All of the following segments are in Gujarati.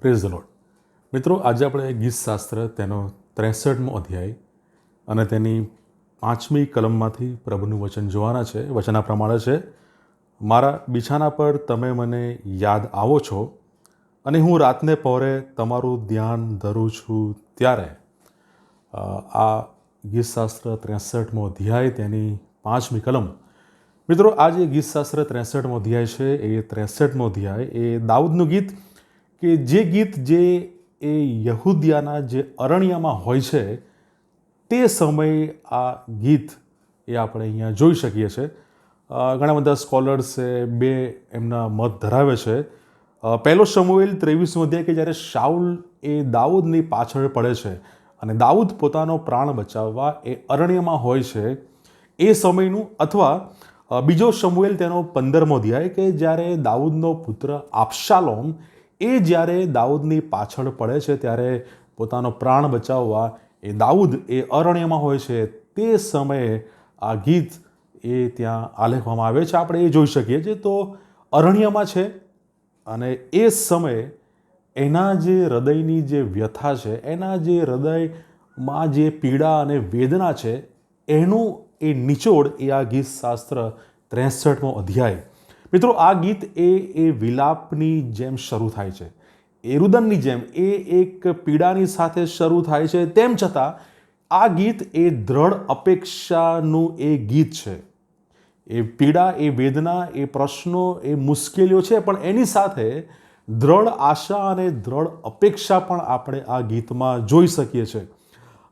પ્રેઝ ધ લોડ મિત્રો, આજે આપણે ગીતશાસ્ત્ર તેનો ત્રેસઠમો અધ્યાય અને તેની પાંચમી કલમમાંથી પ્રભુનું વચન જોવાના છે. વચના પ્રમાણે છે, મારા બિછાના પર તમે મને યાદ આવો છો અને હું રાતને પહોરે તમારું ધ્યાન ધરું છું ત્યારે. આ ગીતશાસ્ત્ર ત્રેસઠમો અધ્યાય તેની પાંચમી કલમ. મિત્રો, આ જે ગીતશાસ્ત્ર ત્રેસઠમો અધ્યાય છે, એ ત્રેસઠમો અધ્યાય એ દાઉદનું ગીત કે જે ગીત જે એ યહૂદિયાના જે અરણ્યમાં હોય છે, તે સમયે આ ગીત એ આપણે અહીંયા જોઈ શકીએ છીએ. ઘણા બધા સ્કોલર્સે બે એમના મત ધરાવે છે. પહેલો સમુએલ ત્રેવીસમો અધ્યાય કે જ્યારે શાઉલ એ દાઉદની પાછળ પડે છે અને દાઉદ પોતાનો પ્રાણ બચાવવા એ અરણ્યમાં હોય છે, એ સમયનું અથવા બીજો સમુએલ તેનો પંદરમો અધ્યાય કે જ્યારે દાઉદનો પુત્ર આપશાલોમ એ જ્યારે દાઉદની પાછળ પડે છે, ત્યારે પોતાનો પ્રાણ બચાવવા એ દાઉદ એ અરણ્યમાં હોય છે, તે સમયે આ ગીત એ ત્યાં આલેખવામાં આવે છે. આપણે એ જોઈ શકીએ છીએ તો અરણ્યમાં છે અને એ સમયે એના જે હૃદયની જે વ્યથા છે, એના જે હૃદયમાં જે પીડા અને વેદના છે, એનું એ નિચોડ એ આ ગીત શાસ્ત્ર ત્રેસઠમો અધ્યાય મિત્રો, આ ગીત એ એ વિલાપની જેમ શરૂ થાય છે. એ રુદનની જેમ, એ એક પીડાની સાથે શરૂ થાય છે. તેમ છતાં, આ ગીત એ દ્રઢ અપેક્ષાનું એ ગીત છે. એ પીડા, એ વેદના, એ પ્રશ્નો, એ મુશ્કેલીઓ છે, પણ એની સાથે દ્રઢ આશા અને દ્રઢ અપેક્ષા પણ આપણે આ ગીતમાં જોઈ શકીએ છીએ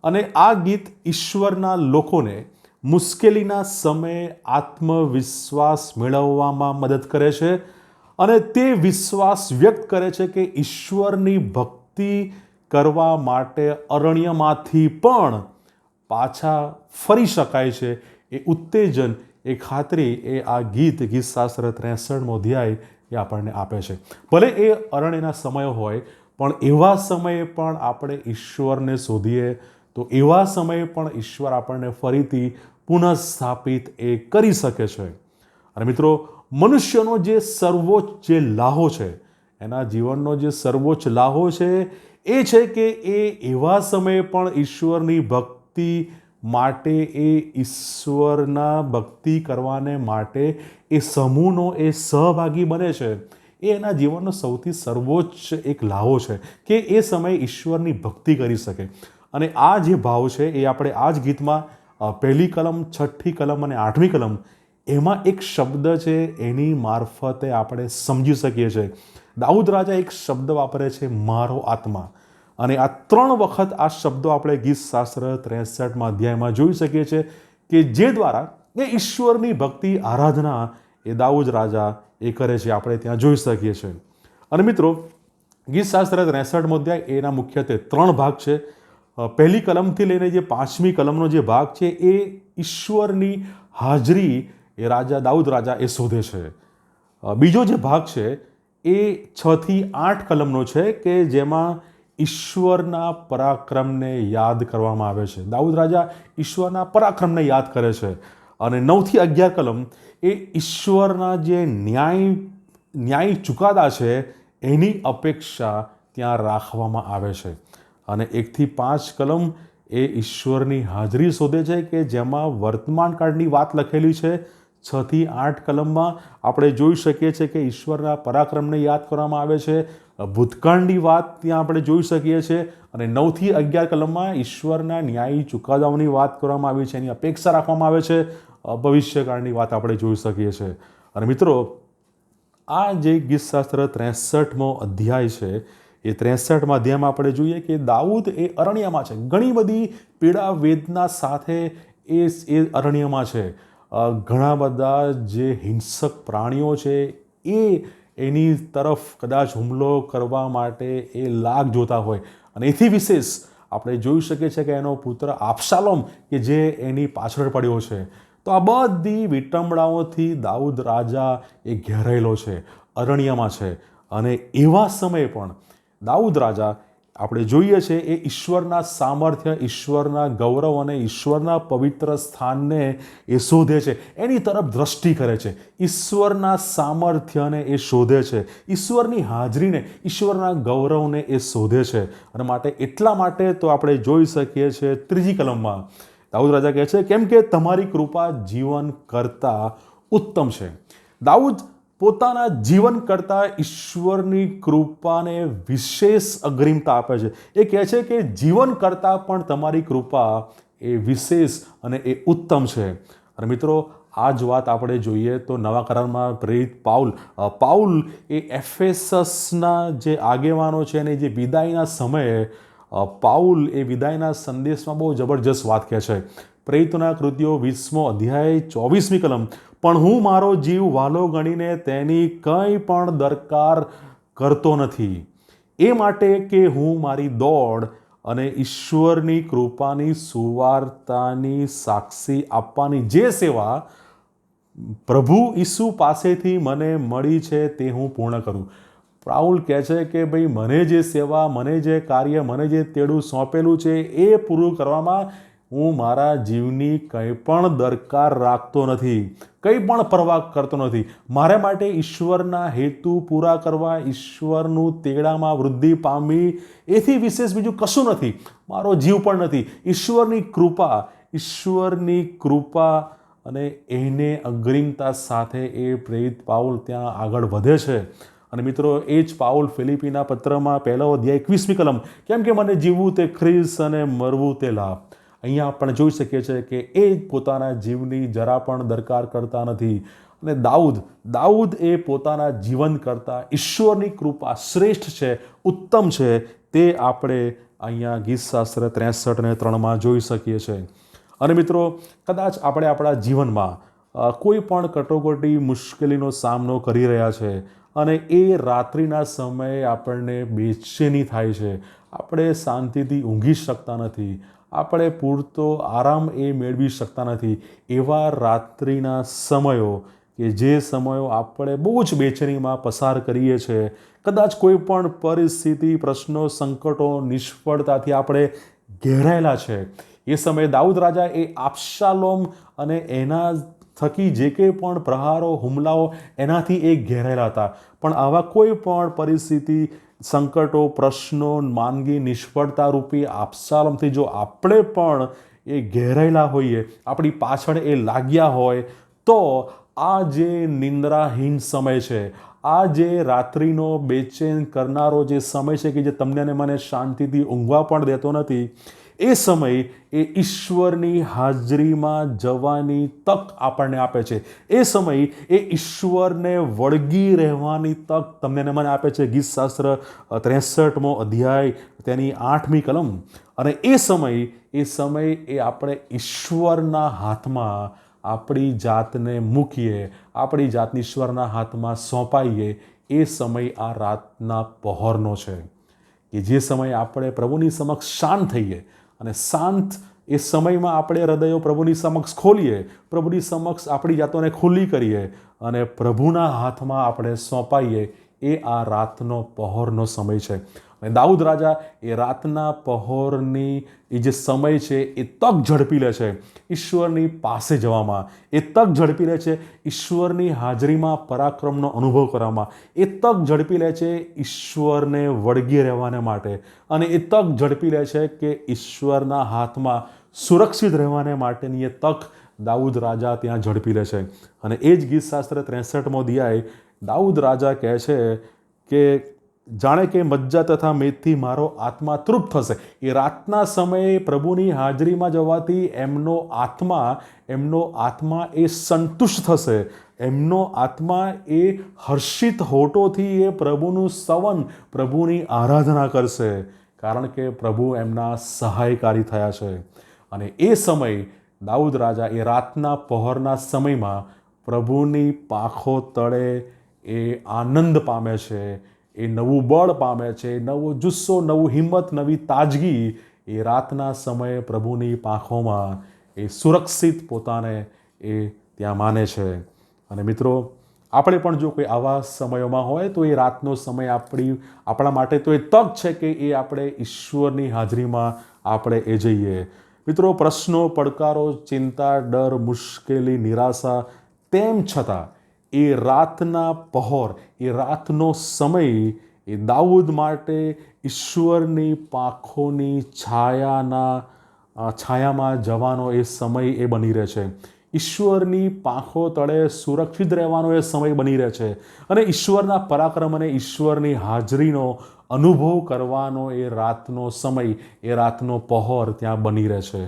અને આ ગીત ઈશ્વરના લોકોને મુશ્કેલીના સમયે આત્મવિશ્વાસ મેળવવામાં મદદ કરે છે અને તે વિશ્વાસ વ્યક્ત કરે છે કે ઈશ્વરની ભક્તિ કરવા માટે અરણ્યમાંથી પણ પાછા ફરી શકાય છે. એ ઉત્તેજન, એ ખાતરી, એ આ ગીત ગીતશાસ્ત્ર ત્રેસઠમો અધ્યાય એ આપણને આપે છે. ભલે એ અરણ્યના સમય હોય, પણ એવા સમયે પણ આપણે ઈશ્વરને શોધીએ તો એવા સમયે પણ ઈશ્વર આપણને ફરીથી પુનઃસ્થાપિત એ કરી શકે છે. અને મિત્રો, મનુષ્યનો જે સર્વોચ્ચ જે લાહો છે, એના જીવનનો જે સર્વોચ્ચ લાહો છે, એ છે કે એ એવા સમયે પણ ઈશ્વરની ભક્તિ માટે, એ ઈશ્વરના ભક્તિ કરવાને માટે એ સમૂહનો એ સહભાગી બને છે. એ એના જીવનનો સૌથી સર્વોચ્ચ એક લાહો છે કે એ સમયે ઈશ્વરની ભક્તિ કરી શકે. અને આ જે ભાવ છે એ આપણે આ જ ગીતમાં પહેલી કલમ, છઠ્ઠી કલમ અને આઠમી કલમ, એમાં એક શબ્દ છે એની મારફતે આપણે સમજી શકીએ છીએ. દાઉદ રાજા એક શબ્દ વાપરે છે, મારો આત્મા. અને આ ત્રણ વખત આ શબ્દો આપણે ગીત શાસ્ત્ર ત્રેસઠમાં અધ્યાયમાં જોઈ શકીએ છીએ કે જે દ્વારા એ ઈશ્વરની ભક્તિ, આરાધના એ દાઉદ રાજા એ કરે છે, આપણે ત્યાં જોઈ શકીએ છીએ. અને મિત્રો ગીત શાસ્ત્ર ત્રેસઠમો અધ્યાય એના મુખ્યત્વે ત્રણ ભાગ છે. પહેલી કલમથી લઈને જે પાંચમી કલમનો જે ભાગ છે, એ ઈશ્વરની હાજરી એ રાજા, દાઉદ રાજા એ શોધે છે. બીજો જે ભાગ છે, એ છથી આઠ કલમનો છે કે જેમાં ઈશ્વરના પરાક્રમને યાદ કરવામાં આવે છે. દાઉદ રાજા ઈશ્વરના પરાક્રમને યાદ કરે છે અને નવથી અગિયાર કલમ એ ઈશ્વરના જે ન્યાય ન્યાય ચુકાદા છે, એની અપેક્ષા ત્યાં રાખવામાં આવે છે. અને એકથી પાંચ કલમ એ ઈશ્વરની હાજરી શોધે છે કે જેમાં વર્તમાન કાળની વાત લખેલી છે. છથી આઠ કલમમાં આપણે જોઈ શકીએ છીએ કે ઈશ્વરના પરાક્રમને યાદ કરવામાં આવે છે. ભૂતકાળની વાત ત્યાં આપણે જોઈ શકીએ છીએ અને નવથી અગિયાર કલમમાં ઈશ્વરના ન્યાયી ચુકાદાઓની વાત કરવામાં આવી છે. એની અપેક્ષા રાખવામાં આવે છે. ભવિષ્યકાળની વાત આપણે જોઈ શકીએ છીએ. અને મિત્રો, આ જે ગીતશાસ્ત્ર ત્રેસઠમો અધ્યાય છે એ ત્રેસઠ માધ્યમ આપણે જોઈએ કે દાઉદ એ અરણ્યમાં છે. ઘણી બધી પીડા વેદના સાથે એ એ અરણ્યમાં છે. ઘણા બધા જે હિંસક પ્રાણીઓ છે એ એની તરફ કદાચ હુમલો કરવા માટે એ લાગ જોતા હોય. અને એથી વિશેષ આપણે જોઈ શકીએ છીએ કે એનો પુત્ર આપસાલોમ કે જે એની પાછળ પડ્યો છે. તો આ બધી વિટંબડાઓથી દાઉદ રાજા એ ઘેરાયેલો છે, અરણ્યમાં છે. અને એવા સમયે પણ દાઉદ રાજા આપણે જોઈએ છે એ ઈશ્વરના સામર્થ્ય, ઈશ્વરના ગૌરવ અને ઈશ્વરના પવિત્ર સ્થાનને એ શોધે છે. એની તરફ દ્રષ્ટિ કરે છે. ઈશ્વરના સામર્થ્યને એ શોધે છે. ઈશ્વરની હાજરીને, ઈશ્વરના ગૌરવને એ શોધે છે. અને માટે એટલા માટે તો આપણે જોઈ શકીએ છીએ ત્રીજી કલમમાં. દાઉદ રાજા કહે છે, કેમ કે તમારી કૃપા જીવન કરતાં ઉત્તમ છે. દાઉદ પોતાના જીવન કરતાં ઈશ્વરની કૃપાને વિશેષ અગ્રિમતા આપે છે. એ કહે છે કે જીવન કરતાં પણ તમારી કૃપા એ વિશેષ અને એ ઉત્તમ છે. અને મિત્રો, આ જ વાત આપણે જોઈએ તો નવા કરારમાં પ્રેરિત પાઉલ. પાઉલ એ એફએસસના જે આગેવાનો છે અને જે વિદાયના સમયે પાઉલ એ વિદાયના સંદેશમાં બહુ જબરજસ્ત વાત કહે છે. પ્રેરિતોના કૃતિઓ વીસમો અધ્યાય ચોવીસમી કલમ. પણ હું મારો જીવ વાલો ગણીને તેની કંઈ પણ દરકાર કરતો નથી. એ માટે કે હું મારી દોડ અને ઈશ્વરની કૃપાની સુવાર્તાની સાક્ષી આપવાની જે સેવા પ્રભુ ઈસુ પાસેથી મને મળી છે તે હું પૂર્ણ કરું. રાહુલ કહે છે કે ભાઈ, મને જે સેવા, મને જે કાર્ય, મને જે તેડું સોંપેલું છે એ પૂરું કરવામાં હું મારા જીવની કંઈ પણ દરકાર રાખતો નથી. કંઈ પણ પરવા કરતો નથી. મારા માટે ઈશ્વરના હેતુ પૂરા કરવા, ઈશ્વરનું તેડામાં વૃદ્ધિ પામવી, એથી વિશેષ બીજું કશું નથી. મારો જીવ પણ નથી. ઈશ્વરની કૃપા ઈશ્વરની કૃપા અને એને અગ્રિમતા સાથે એ પ્રેરિત પાઉલ ત્યાં આગળ વધે છે. અને મિત્રો, એ જ પાઉલ ફિલિપીના પત્રમાં પહેલો અધ્યાય એકવીસમી કલમ. કેમ કે મને જીવવું તે ખ્રિસ અને મરવું તે લાભ. અહીંયા આપણે જોઈ શકીએ છીએ કે એ પોતાના જીવની જરા પણ દરકાર કરતા નથી. અને દાઉદ દાઉદ એ પોતાના જીવન કરતાં ઈશ્વરની કૃપા શ્રેષ્ઠ છે, ઉત્તમ છે, તે આપણે અહીંયા ગીતશાસ્ત્ર ત્રેસઠ ને ત્રણમાં જોઈ શકીએ છીએ. અને મિત્રો, કદાચ આપણે આપણા જીવનમાં કોઈ પણ કટોકટી, મુશ્કેલીનો સામનો કરી રહ્યા છે અને એ રાત્રિના સમયે આપણને બેચેની થાય છે, આપણે શાંતિથી ઊંઘી શકતા નથી આપણે પૂરતો આરામ એ મેળવી શકતા નથી. એવા રાત્રિના સમયો કે જે સમયો આપણે બહુ જ બેચેનીમાં પસાર કરીએ છીએ. કદાચ કોઈ પણ પરિસ્થિતિ, પ્રશ્નો, સંકટો, નિષ્ફળતાથી આપણે ઘેરાયેલા છે. એ સમયે દાઉદ રાજા એ આપશાલોમ અને એના થકી જે કંઈ પણ પ્રહારો, હુમલાઓ એનાથી એ ઘેરાયેલા હતા. પણ આવા કોઈ પણ પરિસ્થિતિ સંકટો, પ્રશ્નો, માંદગી નિષ્ફળતા રૂપી આપસાલમથી જો આપણે પણ એ ઘેરાયેલા હોઈએ, આપણી પાછળ એ લાગ્યા હોય, તો આ જે નિંદ્રાહીન સમય છે, આ જે રાત્રિનો બેચેન કરનારો જે સમય છે કે જે તમને મને શાંતિથી ઊંઘવા પણ દેતો નથી એ સમય એ ઈશ્વરની હાજરીમાં જવાની તક આપણને આપે છે. એ સમય એ ઈશ્વરને વળગી રહેવાની તક તમને મને આપે છે. ગીતશાસ્ત્ર ત્રેસઠમો અધ્યાય, તેની આઠમી કલમ. અને એ સમય એ સમય એ આપણે ઈશ્વરના હાથમાં આપણી જાતને મૂકીએ, આપણી જાતને ઈશ્વરના હાથમાં સોંપાઈએ, એ સમય આ રાતના પહોરનો છે. કે જે સમયે આપણે પ્રભુની સમક્ષ શાંત થઈએ અને શાંત એ સમયમાં આપણે હૃદયો પ્રભુની સમક્ષ ખોલીએ, પ્રભુની સમક્ષ આપણી જાતોને ખુલ્લી કરીએ અને પ્રભુના હાથમાં આપણે સોંપાઈએ, એ આ રાતનો પહોરનો સમય છે. અને દાઉદ રાજા એ રાતના પહોરની એ જે સમય છે, એ તક ઝડપી લે છે ઈશ્વરની પાસે જવામાં. એ તક ઝડપી લે છે ઈશ્વરની હાજરીમાં પરાક્રમનો અનુભવ કરવામાં. એ તક ઝડપી લે છે ઈશ્વરને વળગી રહેવાને માટે. અને એ તક ઝડપી લે છે કે ઈશ્વરના હાથમાં સુરક્ષિત રહેવાને માટેની એ તક દાઉદ રાજા ત્યાં ઝડપી લે છે. અને એ જ ગીતશાસ્ત્ર ત્રેસઠમો દિયાએ દાઉદ રાજા કહે છે કે જાણે કે મજ્જા તથા મેદથી મારો આત્મા તૃપ્ત થશે. એ રાતના સમયે પ્રભુની હાજરીમાં જવાથી એમનો આત્મા એમનો આત્મા એ સંતુષ્ટ થશે. એમનો આત્મા એ હર્ષિત હોટોથી એ પ્રભુનું સવન, પ્રભુની આરાધના કરશે. કારણ કે પ્રભુ એમના સહાયકારી થયા છે. અને એ સમય દાઉદ રાજા એ રાતના પહોરના સમયમાં પ્રભુની પાંખો તળે એ આનંદ પામે છે. એ નવું બળ પામે છે, નવો જુસ્સો, નવું હિંમત, નવી તાજગી એ રાતના સમયે પ્રભુની પાંખોમાં એ સુરક્ષિત પોતાને એ ત્યાં માને છે. અને મિત્રો, આપણે પણ જો કોઈ આવા સમયોમાં હોય તો એ રાતનો સમય આપણી, આપણા માટે તો એ તક છે કે એ આપણે ઈશ્વરની હાજરીમાં આપણે એ જઈએ. મિત્રો, પ્રશ્નો, પડકારો, ચિંતા, ડર, મુશ્કેલી, નિરાશા તેમ છતાં એ રાતના પહોર, એ રાતનો સમય એ દાઉદ માટે ઈશ્વરની પાંખોની છાયાના છાયામાં જવાનો એ સમય એ બની રહે છે. ઈશ્વરની પાંખો તળે સુરક્ષિત રહેવાનો એ સમય બની રહે છે. અને ઈશ્વરના પરાક્રમ અને ઈશ્વરની હાજરીનો અનુભવ કરવાનો એ રાતનો સમય, એ રાતનો પહોર ત્યાં બની રહે છે.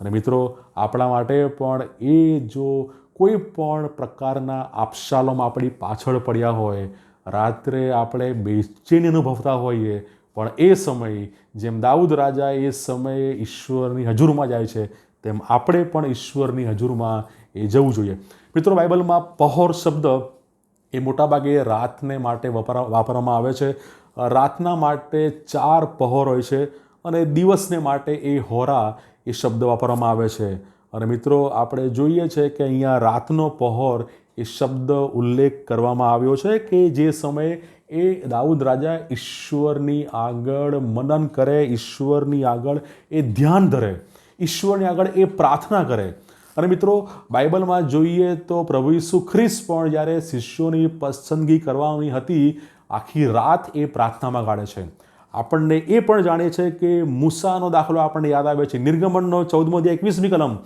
અને મિત્રો, આપણા માટે પણ એ જો કોઈ પણ પ્રકારના આપશાલોમાં આપણી પાછળ પડ્યા હોય, રાત્રે આપણે બેચેની અનુભવતા હોઈએ, પણ એ સમયે જેમ દાઉદ રાજા એ સમયે ઈશ્વરની હજુરમાં જાય છે, તેમ આપણે પણ ઈશ્વરની હજુરમાં એ જવું જોઈએ. મિત્રો, બાઇબલમાં પહોર શબ્દ એ મોટાભાગે રાતને માટે વપરા, વાપરવામાં આવે છે. રાતના માટે ચાર પહોર હોય છે અને દિવસને માટે એ હોરા એ શબ્દ વાપરવામાં આવે છે. અને મિત્રો, આપણે જોઈએ છે કે અહીંયા રાતનો પહોર એ શબ્દ ઉલ્લેખ કરવામાં આવ્યો છે કે જે સમયે એ દાઉદ રાજા ઈશ્વરની આગળ મનન કરે, ઈશ્વરની આગળ એ ધ્યાન ધરે, ઈશ્વરની આગળ એ પ્રાર્થના કરે. અને મિત્રો, બાઇબલમાં જોઈએ તો પ્રભુ ઈસુ ખ્રિસ્ત પણ જ્યારે શિષ્યોની પસંદગી કરવાની હતી, આખી રાત એ પ્રાર્થનામાં ગાળે છે. આપણને એ પણ જાણીએ છે કે મૂસાનો દાખલો આપણને યાદ આવે છે. નિર્ગમનનો ચૌદમો દે એકવીસમી કલમ.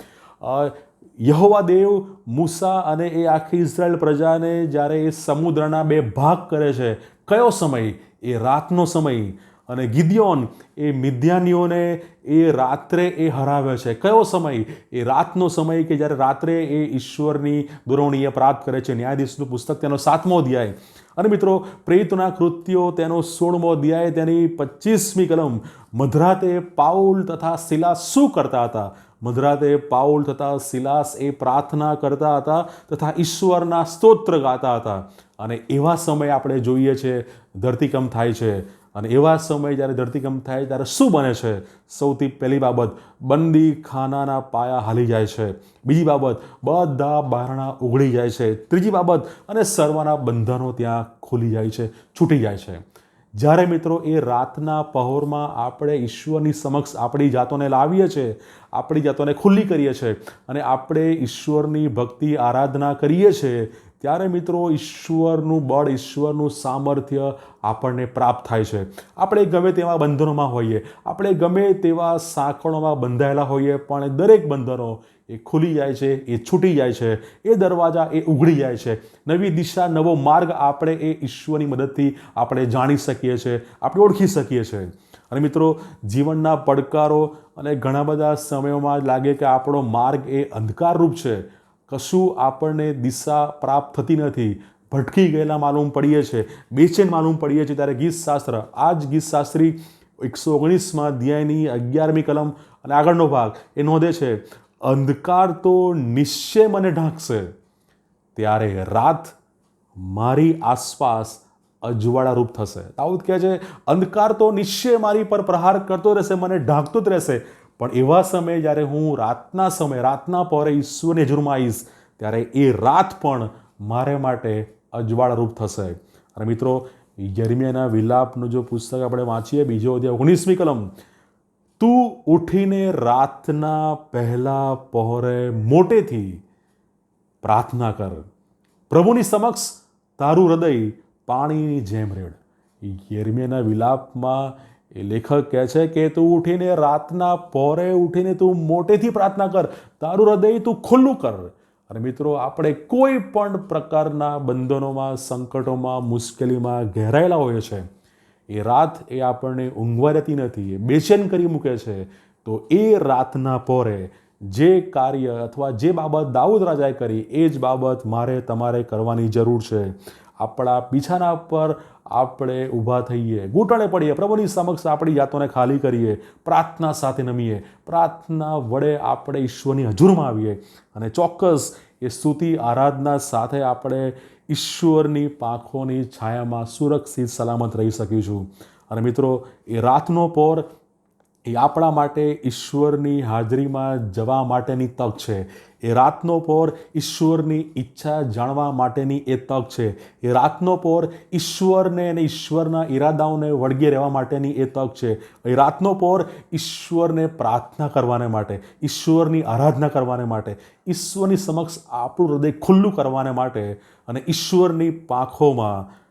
યહોવા દેવ મૂસા અને એ આખી ઇઝરાયલ પ્રજાને જ્યારે એ સમુદ્રના બે ભાગ કરે છે, કયો સમય? એ રાતનો સમય. અને ગિદ્યોન એ મિદ્યાનીઓને એ રાત્રે એ હરાવે છે. કયો સમય? એ રાતનો સમય કે જ્યારે રાત્રે એ ઈશ્વરની દુરવણીએ પ્રાપ્ત કરે છે. ન્યાયાધીશનું પુસ્તક તેનો સાતમો અધ્યાય. અને મિત્રો, પ્રેતના કૃત્યો તેનો સોળમો અધ્યાય તેની પચીસમી કલમ. મધરાતે પાઉલ તથા શિલા શું કરતા હતા? મધરાતે પાઉલ તથા સિલાસ એ પ્રાર્થના કરતા હતા તથા ઈશ્વરના સ્તોત્ર ગાતા હતા. અને એવા સમય આપણે જોઈએ છે, ધરતીકંપ થાય છે. અને એવા સમય જ્યારે ધરતીકંપ થાય ત્યારે શું બને છે? સૌથી પહેલી બાબત બંદી ખાનાના પાયા હાલી જાય છે. બીજી બાબત, બધા બારણા ઉઘડી જાય છે. ત્રીજી બાબત, અને સર્વના બંધનો ત્યાં ખુલી જાય છે, છૂટી જાય છે. જ્યારે મિત્રો એ રાતના પહોરમાં આપણે ઈશ્વરની સમક્ષ આપણી જાતોને લાવીએ છીએ, આપણી જાતોને ખુલ્લી કરીએ છીએ અને આપણે ઈશ્વરની ભક્તિ આરાધના કરીએ છીએ, ત્યારે મિત્રો ઈશ્વરનું બળ, ઈશ્વરનું સામર્થ્ય આપણને પ્રાપ્ત થાય છે. આપણે ગમે તેવા બંધનોમાં હોઈએ, આપણે ગમે તેવા સાંકળોમાં બંધાયેલા હોઈએ, પણ દરેક બંધનો એ ખુલી જાય છે, એ છૂટી જાય છે, એ દરવાજા એ ઉઘડી જાય છે. નવી દિશા, નવો માર્ગ આપણે એ ઈશ્વરની મદદથી આપણે જાણી શકીએ છીએ આપણે ઓળખી શકીએ છીએ અને મિત્રો, જીવનના પડકારો અને ઘણા બધા સમયોમાં લાગે કે આપણો માર્ગ એ અંધકારરૂપ છે. કશું આપણને દિશા પ્રાપ્ત થતી નથી. ભટકી ગયેલા માલુમ પડીએ છીએ બેચેન માલુમ પડીએ છીએ. ત્યારે ગીત શાસ્ત્ર આ જ ગીત શાસ્ત્રી એકસો ઓગણીસમાં અધ્યાયની અગિયારમી કલમ અને આગળનો ભાગ એ નોંધે છે. અંધકાર તો નિશ્ચય મને ઢાંકશે. ત્યારે રાત મારી આસપાસ અજવાળા રૂપ થશે. દાઉદ કહે છે, અંધકાર તો નિશ્ચય મારી પર પ્રહાર કરતો રહેશે, મને ઢાંકતો જ રહેશે. પણ એવા સમયે જ્યારે હું રાતના સમયે, રાતના પહોરે ઈશ્વરને આવીશ ત્યારે એ રાત પણ મારે માટે અજવાળા રૂપ થશે. અને મિત્રો, યર્મિયાના વિલાપનું જો પુસ્તક આપણે વાંચીએ, બીજો અધ્યાય ઓગણીસમી કલમ તું ઉઠીને રાતના પહેલા પહોરે મોટેથી પ્રાર્થના કર. પ્રભુની સમક્ષ તારું હૃદય પાણીની જેમ રેડ. યર્મિયાના વિલાપમાં એ લેખક કહે છે કે તું ઉઠીને રાતના પહોરે ઉઠીને તું મોટેથી પ્રાર્થના કર. તારું હૃદય તું ખુલ્લું કર. અને મિત્રો, આપણે કોઈ પણ પ્રકારના બંધનોમાં, સંકટોમાં, મુશ્કેલીમાં ઘેરાયેલા હોઈએ છે એ રાત એ આપણને ઊંઘવા રહેતી નથી, એ બેચેન કરી મૂકે છે, તો એ રાતના પોરે જે કાર્ય અથવા જે બાબત દાઉદ રાજાએ કરી, એ જ બાબત મારે તમારે કરવાની જરૂર છે. આપણા પીછાના પર આપણે ઊભા થઈએ ઘૂંટણે પડીએ, પ્રભુની સમક્ષ આપણી જાતોને ખાલી કરીએ, પ્રાર્થના સાથે નમીએ, પ્રાર્થના વડે આપણે ઈશ્વરની હજુરમાં આવીએ અને ચોક્કસ એ સ્તુતિ, આરાધના સાથે આપણે ઈશ્વરની પાંખોની છાયામાં સુરક્ષિત સલામત રહી શકીશું. અને મિત્રો એ રાતનો પોર એ આપણા માટે ઈશ્વરની હાજરીમાં જવા માટેની તક છે. એ રાતનો પોર ઈશ્વરની ઈચ્છા જાણવા માટેની એ તક છે. એ રાતનો પોર ઈશ્વરને અને ઈશ્વરના ઈરાદાઓને વળગી રહેવા માટેની એ તક છે. એ રાતનો પોર ઈશ્વરને પ્રાર્થના કરવાને માટે, ઈશ્વરની આરાધના કરવાને માટે, ઈશ્વરની સમક્ષ આપણું હૃદય ખુલ્લું કરવાને માટે અને ઈશ્વરની પાંખોમાં,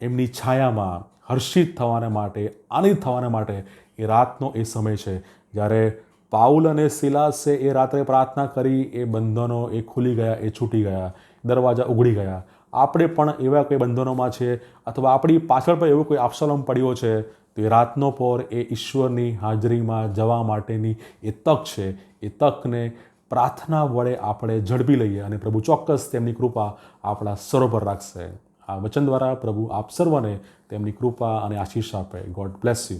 એમની છાયામાં હર્ષિત થવાને માટે આનંદ થવાને માટે એ રાતનો એ સમય છે. જ્યારે પાઉલ અને સિલાસે એ રાત્રે પ્રાર્થના કરી, એ બંધનો એ ખુલી ગયા, એ છૂટી ગયા, દરવાજા ઉઘડી ગયા. આપણે પણ એવા કોઈ બંધનોમાં છે અથવા આપણી પાછળ પણ એવો કોઈ આપસલમ પડ્યો છે તો એ રાતનો પોર એ ઈશ્વરની હાજરીમાં જવા માટેની એ તક છે. એ તકને પ્રાર્થના વડે આપણે ઝડપી લઈએ અને પ્રભુ ચોક્કસ તેમની કૃપા આપણા સર્વ પર રાખશે. આ વચન દ્વારા પ્રભુ આપ સર્વને તેમની કૃપા અને આશીષ આપે. God bless you